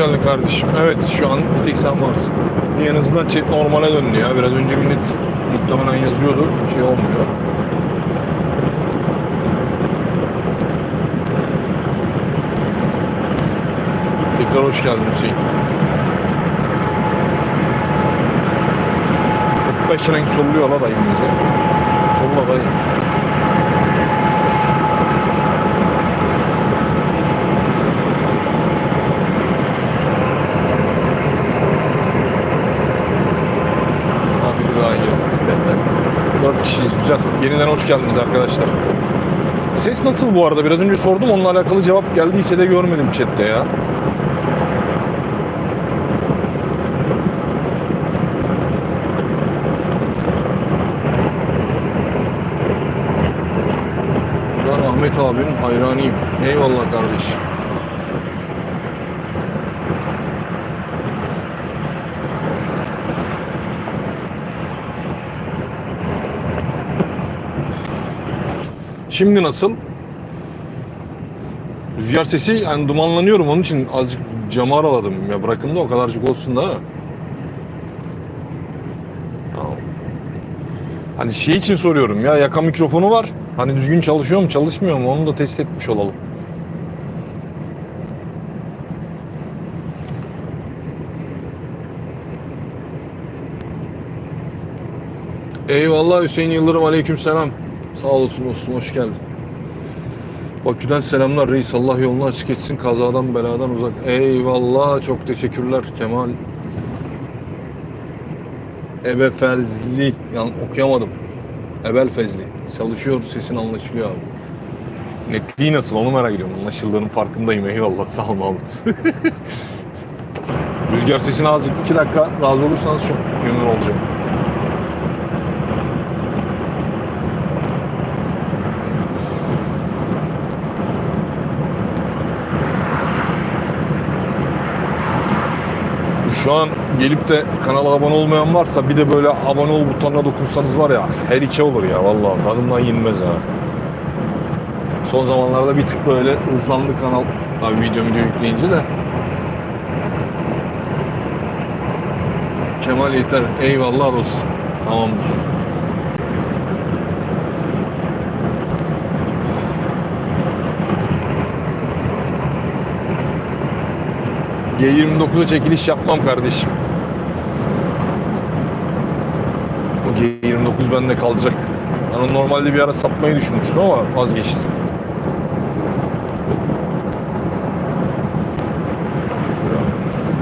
Geldin kardeşim. Evet şu an bir tek sen varsın. En azından chat normale döndü ya. Biraz önce millet muhtemelen yazıyordu. Şey olmuyor. Tekrar hoş geldin Hüseyin. 45 renk solluyor la dayım bize. Solla dayım. Abi bir daha iyi. Dört kişiyiz güzel. Yeniden hoş geldiniz arkadaşlar. Ses nasıl bu arada? Biraz önce sordum onunla alakalı cevap geldiyse de görmedim chatte ya. Ben Ahmet abinin hayranıyım. Eyvallah kardeşim. Şimdi nasıl? Rüzgar sesi yani dumanlanıyorum onun için azıcık camı araladım. Ya bırakın da o kadarcık olsun da. Hani şey için soruyorum ya yaka mikrofonu var. Hani düzgün çalışıyor mu çalışmıyor mu onu da test etmiş olalım. Eyvallah Hüseyin Yıldırım aleykümselam. Sağ olasın dostum hoş geldin. Bakü'den selamlar reis Allah yolunu açık etsin kazadan beladan uzak. Eyvallah çok teşekkürler Kemal. Ebe Felzli yani okuyamadım. Ebel Fezli. Çalışıyor sesin anlaşılıyor abi. Netliği nasıl onu merak ediyorum. Anlaşıldığının farkındayım eyvallah sağ ol Mahmut. Rüzgar sesini azıcık iki dakika razı olursanız çok memnun olacağım. Şu an gelip de kanala abone olmayan varsa bir de böyle abone ol butonuna dokunsanız var ya her iki olur ya vallahi tadından yenmez ha. Son zamanlarda bir tık böyle hızlandı kanal. Tabii video video yükleyince de. Kemal yeter. Eyvallah olsun. Tamamdır. G29'a çekiliş yapmam kardeşim. O G29 bende kalacak. Onu normalde bir ara satmayı düşünmüştüm ama vazgeçtim.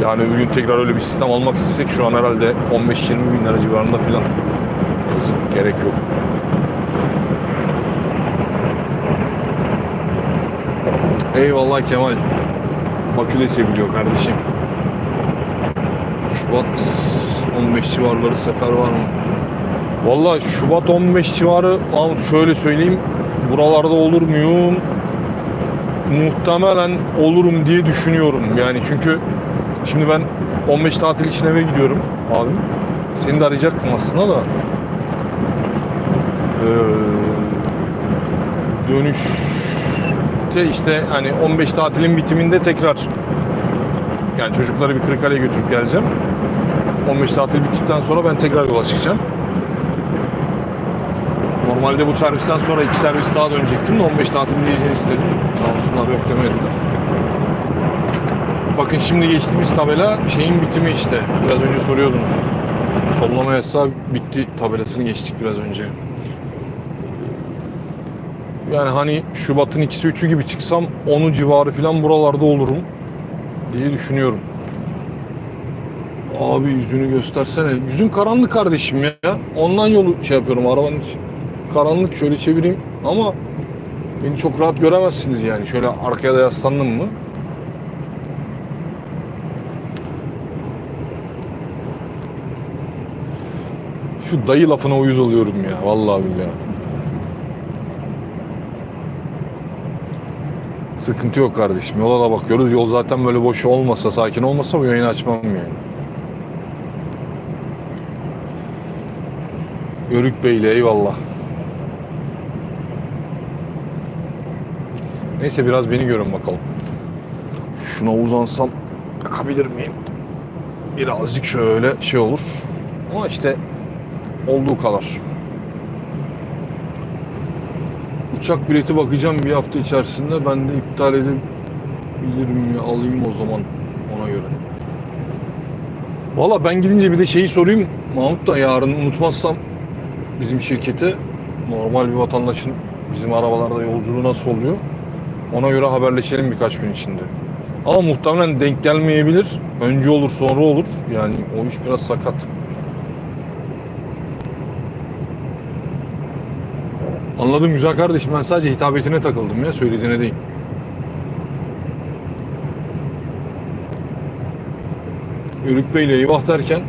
Yani öbür gün tekrar öyle bir sistem almak istesek şu an herhalde 15-20 bin lira civarında filan. Gerek yok. Eyvallah Kemal. Bakü'de seviliyor kardeşim. Şubat 15 civarları sefer var mı? Vallahi Şubat 15 civarı Mahmut şöyle söyleyeyim buralarda olur muyum? Muhtemelen olurum diye düşünüyorum yani çünkü şimdi ben 15 tatil için eve gidiyorum abi. Seni de arayacaktım aslında da. Ee, dönüşte işte hani 15 tatilin bitiminde tekrar yani çocukları bir Kırıkkale'ye götürüp geleceğim. 15 tatil bittikten sonra ben tekrar yola çıkacağım. Normalde bu servisten sonra iki servis daha dönecektim de 15 tatil diyeceğini istedim. Sağ olsunlar yok demediler. Bakın şimdi geçtiğimiz tabela şeyin bitimi işte. Biraz önce soruyordunuz. Sollama yasağı bitti tabelasını geçtik biraz önce. Yani hani Şubat'ın ikisi üçü gibi çıksam onu civarı falan buralarda olurum diye düşünüyorum. Abi yüzünü göstersene. Yüzün karanlık kardeşim ya. Ondan yolu şey yapıyorum arabanın için. Karanlık şöyle çevireyim ama beni çok rahat göremezsiniz yani. Şöyle arkaya da yaslandım mı? Şu dayı lafına uyuz oluyorum ya. Vallahi billahi. Sıkıntı yok kardeşim. Yola da bakıyoruz. Yol zaten böyle boş olmasa, sakin olmasa bu yayını açmam yani. Yörük Bey'le eyvallah. Neyse biraz beni görün bakalım. Şuna uzansam Yakabilir miyim? Birazcık şöyle şey olur. Ama işte olduğu kadar. Uçak bileti bakacağım bir hafta içerisinde. Ben de iptal edebilirim mi? Alayım o zaman ona göre. Valla ben gidince bir de şeyi sorayım. Mahmut da yarın unutmazsam bizim şirkete normal bir vatandaşın bizim arabalarda yolculuğu nasıl oluyor? Ona göre haberleşelim birkaç gün içinde. Ama muhtemelen denk gelmeyebilir. Önce olur sonra olur. Yani o iş biraz sakat. Anladım güzel kardeşim. Ben sadece hitabetine takıldım ya. Söylediğine değil. Yörük Bey'le eyvah derken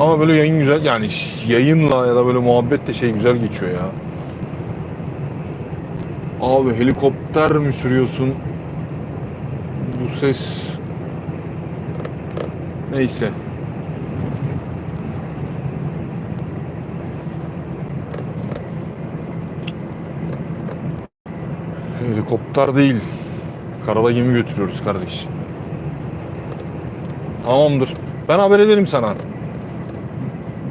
Ama böyle yayın güzel yani yayınla ya da böyle muhabbet de şey güzel geçiyor ya. Abi helikopter mi sürüyorsun? Ses neyse. Helikopter değil. Karada gemi götürüyoruz kardeş. Tamamdır. Ben haber ederim sana.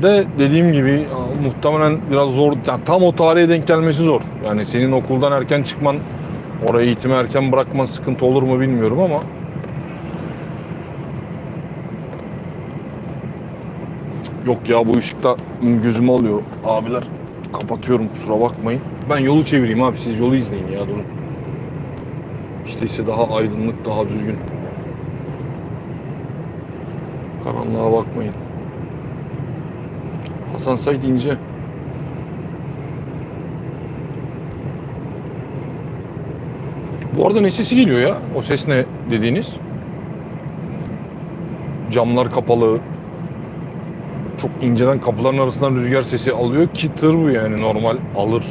De dediğim gibi muhtemelen biraz zor. yani tam o tarihe denk gelmesi zor. Yani senin okuldan erken çıkman, oraya eğitimi erken bırakman sıkıntı olur mu bilmiyorum ama Yok ya bu ışıkta gözümü alıyor abiler. Kapatıyorum kusura bakmayın. Ben yolu çevireyim abi siz yolu izleyin ya durun. İşte ise daha aydınlık daha düzgün. Karanlığa bakmayın. Hasan Said İnce. Bu arada ne sesi geliyor ya? O ses ne dediğiniz? Camlar kapalı. Çok inceden kapıların arasından rüzgar sesi alıyor ki tır bu yani normal alır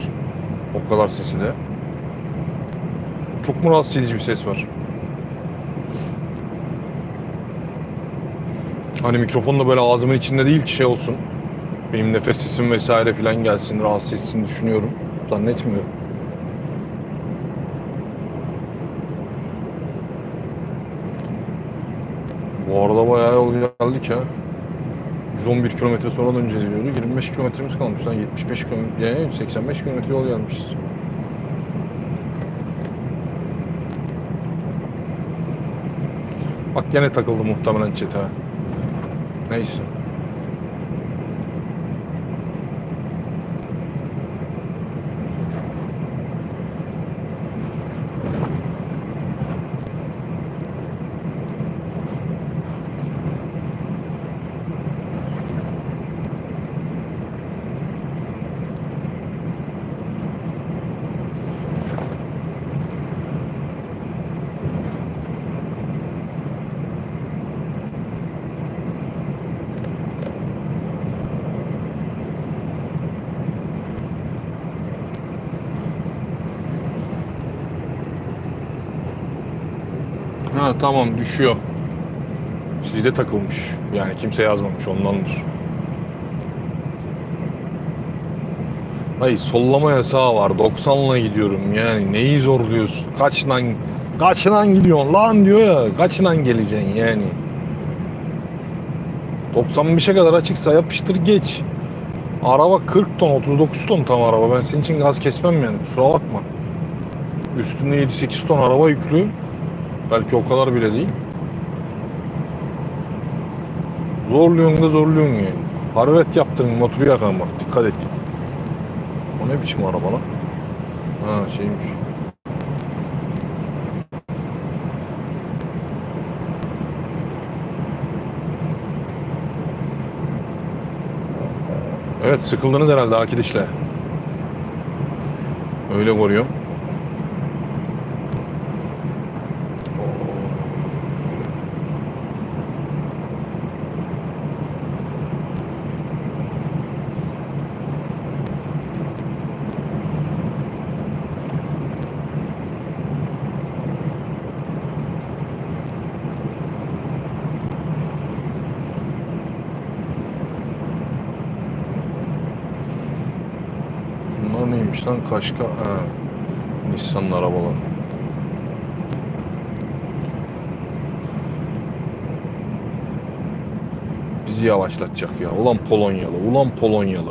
o kadar sesi de. Çok mu rahatsız edici bir ses var? Hani mikrofon da böyle ağzımın içinde değil ki şey olsun. Benim nefes sesim vesaire filan gelsin, rahatsız etsin düşünüyorum. Zannetmiyorum. Bu arada bayağı yol geldik ya. 111 kilometre sonra döneceğiz diyordu. 25 kilometremiz kalmış lan 75 kilometre, yani 85 kilometre yol gelmişiz. Bak gene takıldı muhtemelen çete. Neyse. Tamam düşüyor. Sizde takılmış. Yani kimse yazmamış ondandır. Hayır sollama yasağı var. 90'la gidiyorum yani. Neyi zorluyorsun? Kaçla kaçla gidiyorsun lan diyor ya. Kaçla geleceksin yani. 95'e kadar açıksa yapıştır geç. Araba 40 ton 39 ton tam araba. Ben senin için gaz kesmem yani kusura bakma. Üstünde 7-8 ton araba yüklü. Belki o kadar bile değil. Zorluyorsun da zorluyorsun yani. Hararet yaptın motoru yakan bak dikkat et. O ne biçim araba lan? Ha şeymiş. Evet sıkıldınız herhalde Akidiş'le. Öyle koruyorum. Neymiş lan? Kaşka. Ha. Nissan'ın arabaları. Bizi yavaşlatacak ya. Ulan Polonyalı. Ulan Polonyalı.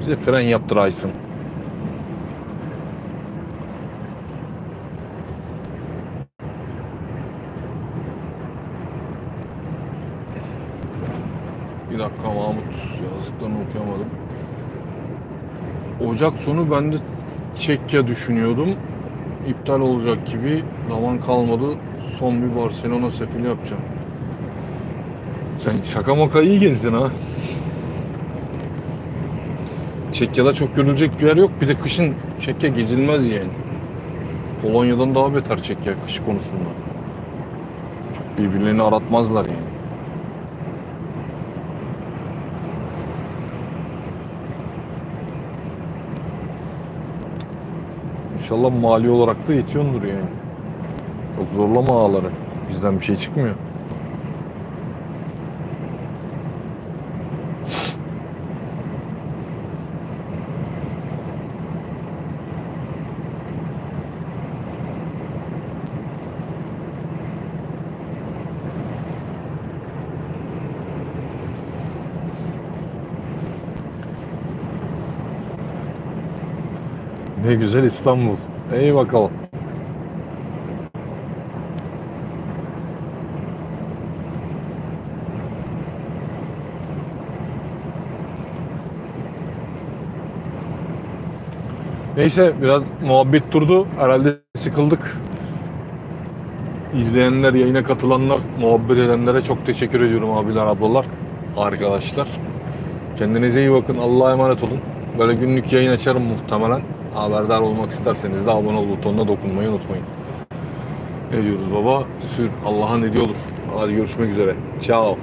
Bize fren yaptıraysın. Dakika Mahmut yazdıklarını okuyamadım. Ocak sonu ben de Çekya düşünüyordum. İptal olacak gibi zaman kalmadı. Son bir Barcelona sefili yapacağım. Sen şaka maka iyi gezdin ha. Çekya'da çok görülecek bir yer yok. Bir de kışın Çekya gezilmez yani. Polonya'dan daha beter Çekya kış konusunda. Çok birbirlerini aratmazlar yani. İnşallah mali olarak da yetiyordur yani. Çok zorlama ağları. Bizden bir şey çıkmıyor. Ne güzel İstanbul. İyi bakalım. Neyse biraz muhabbet durdu. Herhalde sıkıldık. İzleyenler, yayına katılanlar, muhabbet edenlere çok teşekkür ediyorum abiler, ablalar, arkadaşlar. Kendinize iyi bakın. Allah'a emanet olun. Böyle günlük yayın açarım muhtemelen. Haberdar olmak isterseniz de abone ol butonuna dokunmayı unutmayın. Ne diyoruz baba? Sür. Allah'ın dediği olur. Hadi görüşmek üzere. Ciao.